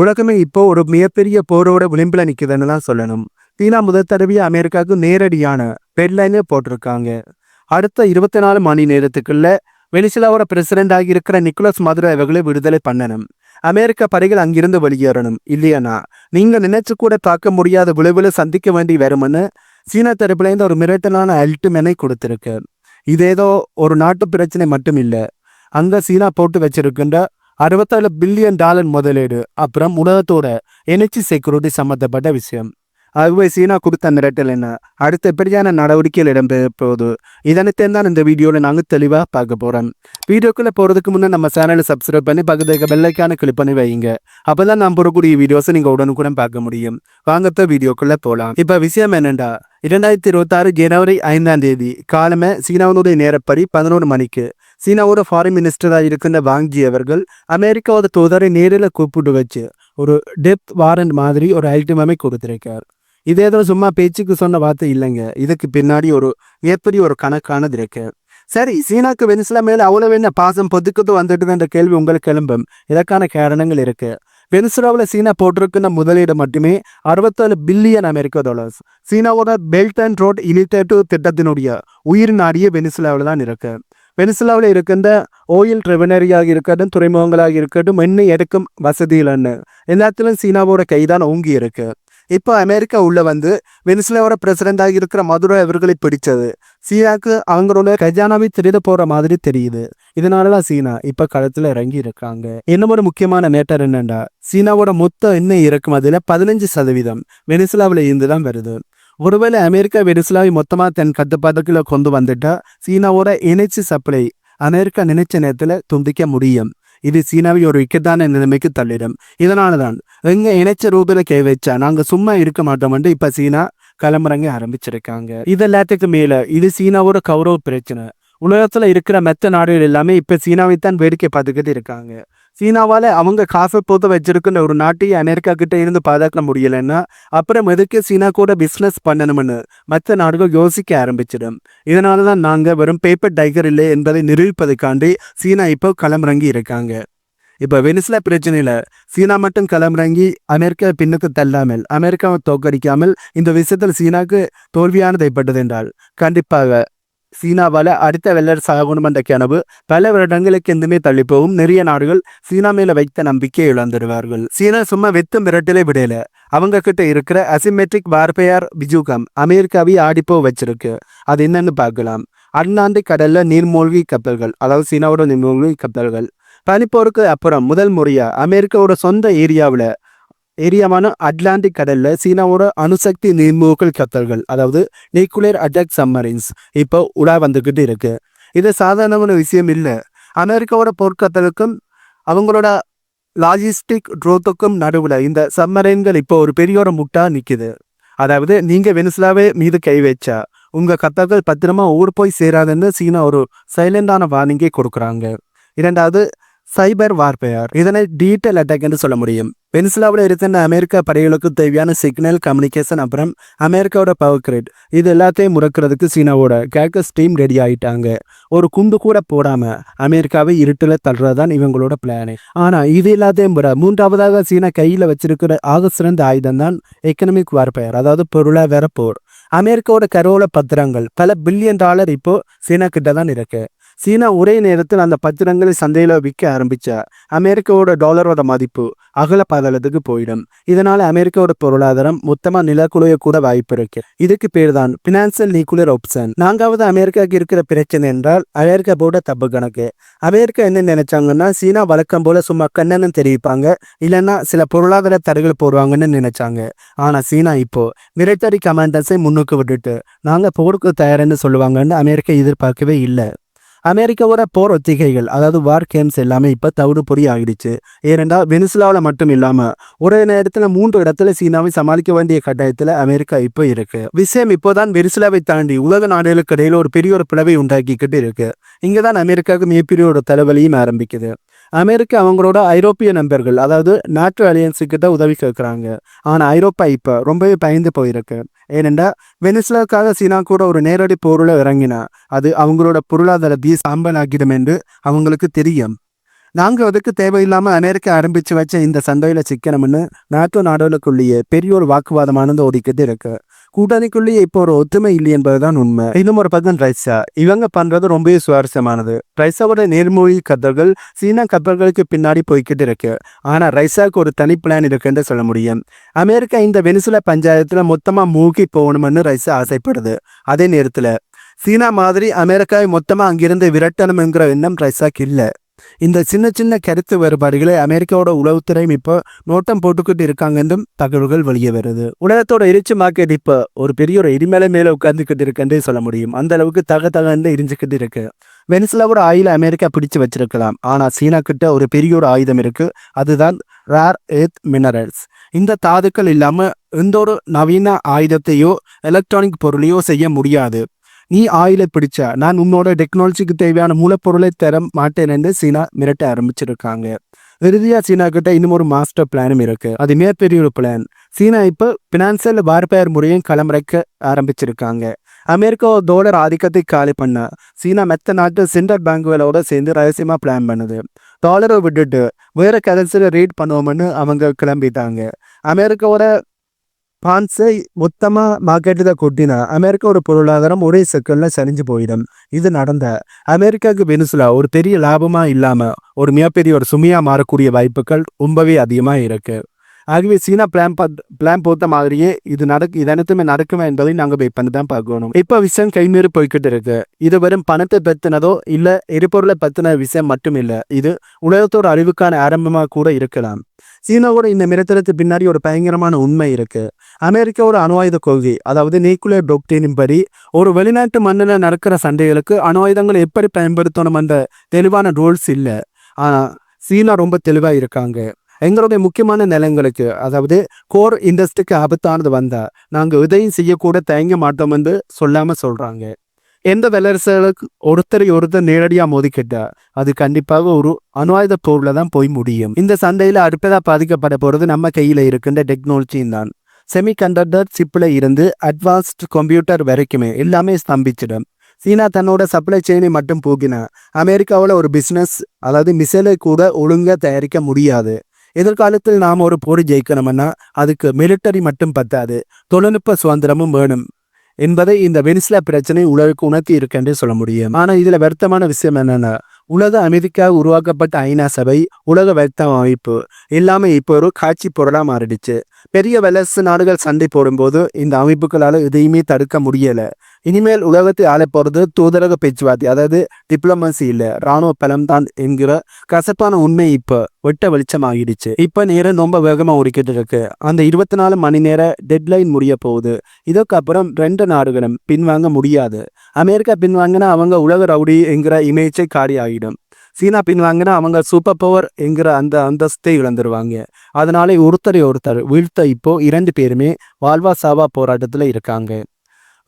உலகமே இப்போ ஒரு மிகப்பெரிய போரோட விளிம்பில் நிற்குதுன்னு தான் சொல்லணும். சீனா முதல் தடவையாக அமெரிக்காவுக்கு நேரடியான டெட்லைனே போட்டிருக்காங்க. அடுத்த இருபத்தி நாலு மணி நேரத்துக்குள்ள வெனிசுலாவோட பிரசிடென்ட் ஆகியிருக்கிற நிக்கோலஸ் மதுரை அவர்களை விடுதலை பண்ணணும். அமெரிக்க படைகள் அங்கிருந்து வெளியேறணும் இல்லையானா? நீங்க நினைச்சு கூட தாக்க முடியாத விளைவில் சந்திக்க வேண்டி வரும்னு சீனா தரப்புலேருந்து ஒரு மிரட்டலான அல்ட்டுமெனை கொடுத்துருக்கு. இது ஏதோ ஒரு நாட்டு பிரச்சனை மட்டும் இல்லை. அங்கே சீனா போட்டு வச்சிருக்கின்ற அறுபத்தேழு பில்லியன் டாலர் முதலீடு. அப்புறம் உலகத்தோட எனர்ஜி செக்யூரிட்டி சம்மந்தப்பட்ட விஷயம். ஆகவே சீனா கொடுத்த மிரட்டல் என்ன? அடுத்த எப்படியான நடவடிக்கைகள் இடம்பெற போகுது இதனைத்தான் தான் இந்த வீடியோவில் நாங்கள் தெளிவாக பார்க்க போகிறோம் வீடியோக்குள்ளே போகிறதுக்கு முன்னே நம்ம சேனலை சப்ஸ்கிரைப் பண்ணி பக்கத்துக்கு பெல்லைக்கான கிளிக் பண்ணி வைங்க அப்போ தான் நான் போடக்கூடிய வீடியோஸை நீங்கள் உடனுக்குடன் பார்க்க முடியும். வாங்கத்த வீடியோக்குள்ளே போகலாம் இப்போ விஷயம் என்னண்டா? இரண்டாயிரத்தி இருபத்தாறு ஜனவரி ஐந்தாம் தேதி காலமே சீனாவினுடைய நேரப்படி பதினோரு மணிக்கு. சீனாவோட ஃபாரின் மினிஸ்டராக இருக்கின்ற வாங்ஜி அவர்கள் அமெரிக்காவோட தூதரை நேரில் கூப்பிட்டு வச்சு ஒரு டெப்த் வாரண்ட் மாதிரி ஒரு ஐட்டமே கொடுத்துருக்கார். இதே தான் சும்மா பேச்சுக்கு சொன்ன வார்த்தை இல்லைங்க. இதுக்கு பின்னாடி ஒரு மிகப்பெரிய ஒரு கணக்கானது இருக்கு சரி சீனாக்கு வெனிசுலா மேலே அவ்வளவு என்ன பாசம் பொதுக்குத்து வந்துட்டுன்ற கேள்வி உங்களுக்கு எழும்பும். இதற்கான காரணங்கள் இருக்கு. வெனிசுலாவில் சீனா போட்டிருக்கிற முதலீடு மட்டுமே அறுபத்தேழு பில்லியன் அமெரிக்க டாலர்ஸ் சீனாவோட பெல்ட் அண்ட் ரோட் இனிட்டேட்டிவ் திட்டத்தினுடைய உயிர் நாடியே வெனிசுலாவில் தான் இருக்குது வெனிசுலாவில் இருக்கின்ற ஓயில் ரெவனரியாக இருக்கட்டும் துறைமுகங்களாக இருக்கட்டும் எண்ணெய் எடுக்கும் வசதியிலன்னு எல்லாத்திலும் சீனாவோட கைதான் ஓங்கி இருக்கு. இப்போ அமெரிக்கா உள்ள வந்து வெனிசுலாவோட பிரசிடென்டாக இருக்கிற மதுரை அவர்களை பிடிச்சது. சீனாக்கு அவங்களோட கஜானாவை திருட போற மாதிரி தெரியுது. இதனாலதான் சீனா இப்ப களத்துல இறங்கி இருக்காங்க. இன்னும் ஒரு முக்கியமான மேட்டர் என்னென்னா சீனாவோட மொத்த எண்ணெய் இறக்குமதியில பதினஞ்சு சதவீதம் வெனிசுலாவில் இருந்து தான் வருது. ஒருவேளை அமெரிக்கா வெனிசுலாவை மொத்தமாக தன் கட்டுப்பாட்டுக்குள்ள கொண்டு வந்துட்டா சீனாவோட எனர்ஜி சப்ளை அமெரிக்கா நினைச்ச நேரத்தில் துண்டிக்க முடியும் இது சீனாவை ஒரு இக்கட்டான நிலைமைக்கு தள்ளிடும் இதனால தான் எங்க இணைச்ச ரூபில் கை வச்சா நாங்கள் சும்மா இருக்க மாட்டோம்ட்டு இப்போ சீனா கிளம்புறங்க ஆரம்பிச்சிருக்காங்க இது எல்லாத்துக்கும் மேலே இது சீனாவோட கௌரவ பிரச்சனை உலகத்தில் இருக்கிற மெத்த நாடுகள் எல்லாமே இப்போ சீனாவை தான் வேடிக்கை பார்த்துக்கிட்டு இருக்காங்க. சீனாவால் அவங்க காசை போட்டு வச்சிருக்கிற ஒரு நாட்டையும் அமெரிக்கா கிட்ட இருந்து பாதுகாக்க முடியலைன்னா அப்புறம் எதுக்கு சீனா கூட பிஸ்னஸ் பண்ணணும்னு மற்ற நாடுகள் யோசிக்க ஆரம்பிச்சிடும். இதனால தான் நாங்கள் வெறும் பேப்பர் டைகர் இல்லை என்பதை நிரூபிப்பதுக்காண்டி சீனா இப்போ களமிறங்கி இருக்காங்க. இப்போ வெனிசுலா பிரச்சனையில் சீனா மட்டும் களமிறங்கி அமெரிக்கா பின்னுக்கு தள்ளாமல் அமெரிக்காவை தோக்கடிக்காமல் இந்த விஷயத்தில் சீனாக்கு தோல்வியானது ஏற்பட்டது என்றால் கண்டிப்பாக சீனாவால அடுத்த வெள்ளரசு ஆகணும் என்ற கனவு பல வருடங்களுக்கு எந்தமே தள்ளிப்போவும் நிறைய நாடுகள் சீனா மேல வைத்த நம்பிக்கை இழந்துடுவார்கள். சீனா சும்மா வெத்து மிரட்டலை விடல. அவங்க கிட்ட இருக்கிற அசிமெட்ரிக் வார்பேயார் பிஜூகம் அமெரிக்காவை ஆடிப்போ வச்சிருக்கு. அது என்னன்னு பார்க்கலாம். அண்ணாந்து கடல்ல நீர்மூழ்கி கப்பல்கள் அதாவது சீனாவோட நீர்மூழ்கி கப்பல்கள். பனிப்போருக்கு அப்புறம் முதல் முறையா அமெரிக்காவோட சொந்த ஏரியாவில் ஏரியாவான அட்லாண்டிக் கடல்ல சீனாவோட அணுசக்தி நீர்மூழ்கல் கப்பல்கள் அதாவது நியூக்ளியர் அட்டாக் சம்மரின்ஸ் இப்போ உலா வந்துக்கிட்டு இருக்கு. இது சாதாரணமான விஷயம் இல்லை. அமெரிக்காவோட போர்க்கத்தலுக்கும் அவங்களோட லாஜிஸ்டிக் ட்ரோத்துக்கும் நடுவில் இந்த சம்மரைன்கள் இப்போ ஒரு பெரிய ஒரு முட்டா நிற்குது அதாவது நீங்கள் வெனிசுலாவே மீது கை வச்சா உங்கள் கத்தர்கள் பத்திரமா ஊர் போய் சேராதுன்னு சீனா ஒரு சைலண்டான வார்னிங்கை கொடுக்குறாங்க. இரண்டாவது சைபர் வார்பேயர் இதனை டீட்டெயில் அட்டாக் என்று சொல்ல முடியும். வெனிசுலாவில் இருக்கின்ற அமெரிக்க படைகளுக்கு தேவையான சிக்னல் கம்யூனிகேஷன் அப்புறம் அமெரிக்காவோட பவர் கிரிட் இது எல்லாத்தையும் முறக்கிறதுக்கு சீனாவோட கேக்கஸ் டீம் ரெடி ஆகிட்டாங்க ஒரு குண்டு கூட போடாமல் அமெரிக்காவை இருட்டில் தள்ளுறதுதான் இவங்களோட பிளானு ஆனால் இது எல்லாத்தையும் விட மூன்றாவதாக சீனா கையில் வச்சிருக்கிற ஆக சிறந்த ஆயுதம் தான் எக்கனாமிக் வார்பேயர் அதாவது பொருளாதார போர். அமெரிக்காவோட கரோல பத்திரங்கள் பல பில்லியன் டாலர் இப்போ சீனா கிட்ட தான் இருக்கு. சீனா ஒரே நேரத்தில் அந்த பத்திரங்களை சந்தையில் விற்க ஆரம்பிச்சா அமெரிக்காவோட டாலரோட மதிப்பு அகல பதளத்துக்கு போயிடும். இதனால அமெரிக்காவோட பொருளாதாரம் மொத்தமா நிலக்குலைய கூட வாய்ப்பு இருக்கு. இதுக்கு பேர் தான் பினான்சியல் நியூக்ளியர் ஆப்ஷன் நான்காவது அமெரிக்காவுக்கு இருக்கிற பிரச்சனை என்றால் அமெரிக்கா போட தப்பு கணக்கு. அமெரிக்கா என்ன நினைச்சாங்கன்னா சீனா வழக்கம் போல சும்மா கண்ணன்னு தெரிவிப்பாங்க இல்லைன்னா சில பொருளாதார தடைகள் போடுவாங்கன்னு நினைச்சாங்க. ஆனா சீனா இப்போ மிலிட்டரி கமாண்டர்ஸை முன்னுக்கு விட்டுட்டு நாங்க போருக்கு தயார்னு சொல்லுவாங்கன்னு அமெரிக்கா எதிர்பார்க்கவே இல்லை. அமெரிக்காவோட போர் ஒத்திகைகள் அதாவது வார் கேம்ஸ் எல்லாமே இப்போ தவிடு பொறி ஆகிடுச்சு. ஏனென்றால் வெனிசுலாவில் மட்டும் இல்லாமல் ஒரே நேரத்தில் மூன்று இடத்துல சீனாவை சமாளிக்க வேண்டிய கட்டாயத்தில் அமெரிக்கா இப்போ இருக்கு. விஷயம் இப்போதான் வெனிசுலாவை தாண்டி உலக நாடுகளுக்கு இடையில ஒரு பெரிய ஒரு பிளவை உண்டாக்கிக்கிட்டு இருக்கு. இங்கே தான் அமெரிக்காவுக்கு மிகப்பெரிய ஒரு தலைவலியும் ஆரம்பிக்குது. அமெரிக்கா அவங்களோட ஐரோப்பிய நண்பர்கள் அதாவது நாட்டு அலையன்ஸு தான் உதவி கேட்குறாங்க ஆனால் ஐரோப்பா இப்போ ரொம்பவே பயந்து போயிருக்கு. ஏனென்றால் வெனிசுலாவுக்காக சீனா கூட ஒரு நேரடி போரில் இறங்கினா. அது அவங்களோட பொருளாதார பீஸ் சாம்பல் என்று அவங்களுக்கு தெரியும். நாங்கள் அதுக்கு தேவையில்லாமல் அமெரிக்கா ஆரம்பித்து வச்ச இந்த சந்தையில் சிக்கனம்னு நாட்டோ நாடுகளுக்குள்ளேயே பெரிய ஒரு வாக்குவாதமானது ஒதுக்கிட்டு இருக்குது கூட்டணிக்குள்ளேயே இப்போ ஒரு ஒத்துமை இல்லை என்பதுதான் உண்மை. இன்னும் ஒரு பக்கம் ரைஸா இவங்க பண்றது ரொம்பவே சுவாரஸ்யமானது. ரைஸாவோட நேர்மொழி கப்பல்கள் சீனா கப்பல்களுக்கு பின்னாடி போய்கிட்டு இருக்கு. ஆனா ரைஸாவுக்கு ஒரு தனி பிளான் இருக்குன்னு சொல்ல முடியும். அமெரிக்கா இந்த வெனிசுலா பஞ்சாயத்துல மொத்தமா மூழ்கி போகணும்னு ரைஸா ஆசைப்படுது. அதே நேரத்துல சீனா மாதிரி அமெரிக்காவை மொத்தமா அங்கிருந்து விரட்டணும்ங்கிற எண்ணம் ரைஸாக்கு இல்லை. இந்த சின்ன சின்ன கருத்து வேறுபாடுகளை அமெரிக்காவோட உளவுத்துறையும் இப்போ நோட்டம் போட்டுக்கிட்டு இருக்காங்கன்றும் தகவல்கள் வெளியே வருது. உலகத்தோட எரிச்சு மார்க்கெட் இப்போ ஒரு பெரிய ஒரு எரிமலை மேலே உட்கார்ந்துக்கிட்டு இருக்குன்னு சொல்ல முடியும். அந்த அளவுக்கு தக தகன்னு எரிஞ்சுக்கிட்டு இருக்கு. வெனிசுலாவோட ஆயில் அமெரிக்கா பிடிச்சு வச்சிருக்கலாம். ஆனால் சீனா கிட்ட ஒரு பெரிய ஒரு ஆயுதம் இருக்கு. அதுதான் ரேர் எர்த் மினரல்ஸ். இந்த தாதுக்கள் இல்லாமல் எந்த ஒரு நவீன ஆயுதத்தையோ எலக்ட்ரானிக் பொருளையோ செய்ய முடியாது. நீ ஆயிலை பிடிச்சா நான் உன்னோட டெக்னாலஜிக்கு தேவையான மூலப்பொருளை தர மாட்டேன்னு சீனா மிரட்ட ஆரம்பிச்சிருக்காங்க. இறுதியா சீனா கிட்ட இன்னும் ஒரு மாஸ்டர் பிளானும் இருக்கு. அது மிகப்பெரிய ஒரு பிளான் சீனா இப்போ பினான்சியல் வார்பேர் முறையும் களமிறக்க ஆரம்பிச்சிருக்காங்க. அமெரிக்கா டாலர் ஆதிக்கத்தை காலி பண்ண சீனா மெத்த நாட்டு சென்ட்ரல் பேங்குகளோட சேர்ந்து ரகசியமாக பிளான் பண்ணுது. டாலரை விட்டுட்டு வேற கரன்சியில் ரீட் பண்ணுவோம்னு அவங்க கிளம்பிட்டாங்க. அமெரிக்காவோட பான்ஸை மொத்தமாக மார்க்கெட்டில் கொட்டினா அமெரிக்கா ஒரு பொருளாதாரம் ஒரே செகண்டில் சரிஞ்சு போயிடும். இது நடந்த அமெரிக்காவுக்கு வெனிசுலா ஒரு பெரிய லாபமாக இல்லாமல் ஒரு மிகப்பெரிய ஒரு சுமையாக மாறக்கூடிய வாய்ப்புகள் ரொம்பவே அதிகமாக இருக்குது ஆகவே சீனா பிளான் பிளான் போட்ட மாதிரியே இது நடக்கு இது அனைத்துமே நடக்குமே என்பதை நாங்கள் வெயிட் பண்ணி தான் பார்க்கணும். இப்போ விஷயம் கைமீறி போய்கிட்டு இருக்கு. இது வெறும் பணத்தை பற்றினதோ இல்லை எரிபொருளை பற்றின விஷயம் மட்டும் இல்லை இது உலகத்தோட அறிவுக்கான ஆரம்பமாக கூட இருக்கலாம். சீனாவோட இந்த மிரட்டலுக்கு பின்னாடி ஒரு பயங்கரமான உண்மை இருக்கு. அமெரிக்காவோட அணு ஆயுத கொள்கை அதாவது நியூக்ளியர் டொக்டீனின் படி ஒரு வெளிநாட்டு மண்ணில் நடக்கிற சண்டைகளுக்கு அணு ஆயுதங்களை எப்படி பயன்படுத்தணும் என்ற தெளிவான ரூல்ஸ் இல்லை. ஆனால் சீனா ரொம்ப தெளிவாக இருக்காங்க. எங்களுடைய முக்கியமான நிலங்களுக்கு அதாவது கோர் இண்டஸ்ட்ரிக்கு ஆபத்தானது வந்தால் நாங்கள் உதயம் செய்யக்கூட தயங்க மாட்டோம் என்று சொல்லாமல் சொல்கிறாங்க எந்த வல்லரசுகளுக்கு ஒருத்தரை ஒருத்தர் நேரடியாக மோதிக்கிட்டா அது கண்டிப்பாக ஒரு அணு ஆயுத தான் போய் முடியும். இந்த சந்தையில் அடுப்பதாக பாதிக்கப்பட போகிறது நம்ம கையில் இருக்கின்ற டெக்னாலஜியும் தான். செமிகண்டக்டர் சிப்பில் இருந்து அட்வான்ஸ்ட் கம்ப்யூட்டர் வரைக்குமே எல்லாமே ஸ்தம்பிச்சிடும். சீனா தன்னோட சப்ளை செயினை மட்டும் போகினா அமெரிக்காவில் ஒரு பிஸ்னஸ் அதாவது மிசைலை கூட ஒழுங்காக தயாரிக்க முடியாது. எதிர்காலத்தில் நாம் ஒரு போர் ஜெயிக்கணும்னா அதுக்கு மிலிட்டரி மட்டும் பத்தாது. தொழில்நுட்ப சுதந்திரமும் வேணும் என்பதை இந்த வெனிஸ்லா பிரச்சனை உலகுக்கு உணர்த்தி இருக்குன்னு சொல்ல முடியும். ஆனால் இதில் வருத்தமான விஷயம் என்னென்னா உலக அமைதிக்காக உருவாக்கப்பட்ட ஐநா சபை உலக வர்த்தக அமைப்பு எல்லாமே இப்போ ஒரு காட்சி பொருளாக மாறிடுச்சு. பெரிய வல்லரசு நாடுகள் சண்டை போடும்போது இந்த அமைப்புகளால் எதையுமே தடுக்க முடியலை. இனிமேல் உலகத்தை ஆள போகிறது தூதரக பேச்சுவார்த்தை அதாவது டிப்ளமசி இல்லை ராணுவ பலம் தான் என்கிற கசப்பான உண்மை இப்போ வெட்ட வெளிச்சம் ஆகிடுச்சு நேரம் ரொம்ப வேகமாக உரிக்கிட்டு இருக்கு. அந்த இருபத்தி நாலு மணி நேர டெட்லைன் முடிய போகுது. இதுக்கு அப்புறம் ரெண்டு நாடுகளும் பின்வாங்க முடியாது. அமெரிக்கா பின்வாங்கினா அவங்க உலக ரவுடி என்கிற இமேஜை காரி ஆகிடும் சீனா பின்வாங்கினா அவங்க சூப்பர் பவர் என்கிற அந்த அந்தஸ்தை இழந்துருவாங்க. அதனால ஒருத்தரை ஒருத்தர் வீழ்த்த இப்போ இரண்டு பேருமே வாழ்வா சாவா போராட்டத்தில் இருக்காங்க.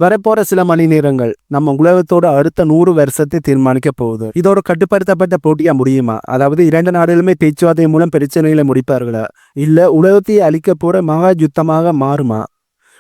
வரப்போற சில மணி நேரங்கள் நம்ம உலகத்தோட அடுத்த நூறு வருஷத்தை தீர்மானிக்க போகுது. இதோட கட்டுப்படுத்தப்பட்ட போட்டியா முடியுமா? அதாவது இரண்டு நாடுகளுமே பேச்சுவார்த்தை மூலம் பிரச்சனைகளை முடிப்பார்களா? இல்ல உலகத்தை அழிக்க போற மகா யுத்தமாக மாறுமா?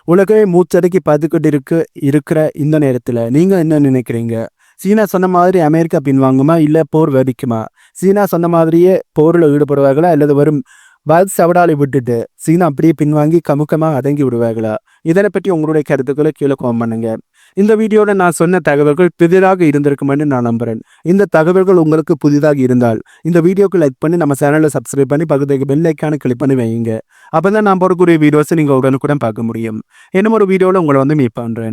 உலகமே மூச்சடக்கி பார்த்துக்கிட்டு இருக்கு இருக்கிற இந்த நேரத்துல. நீங்க என்ன நினைக்கிறீங்க? சீனா சொன்ன மாதிரி அமெரிக்கா பின்வாங்குமா? இல்ல போர் வெடிக்குமா சீனா சொன்ன மாதிரியே போரில் ஈடுபடுவார்களா? அல்லது வரும் பாத் சவடாலை விட்டுட்டு சீனா அப்படியே பின்வாங்கி கமுக்கமாக அடங்கி விடுவார்களா? இதனை பற்றி உங்களுடைய கருத்துக்களை கீழே கோம் பண்ணுங்க. இந்த வீடியோவில் நான் சொன்ன தகவல்கள் புதிதாக இருந்திருக்குமென்னு நான் நம்புகிறேன் இந்த தகவல்கள் உங்களுக்கு புதிதாக இருந்தால் இந்த வீடியோக்கு லைக் பண்ணி நம்ம சேனலை சப்ஸ்கிரைப் பண்ணி பக்கத்துக்கு பெல் ஐக்கான கிளிக் பண்ணி வைங்க அப்போ தான் நான் போடக்கூடிய வீடியோஸை நீங்கள் உடனுக்குடன் பார்க்க முடியும். இன்னும் ஒரு வீடியோவில் உங்களை வந்து மீட் பண்ணுறேன்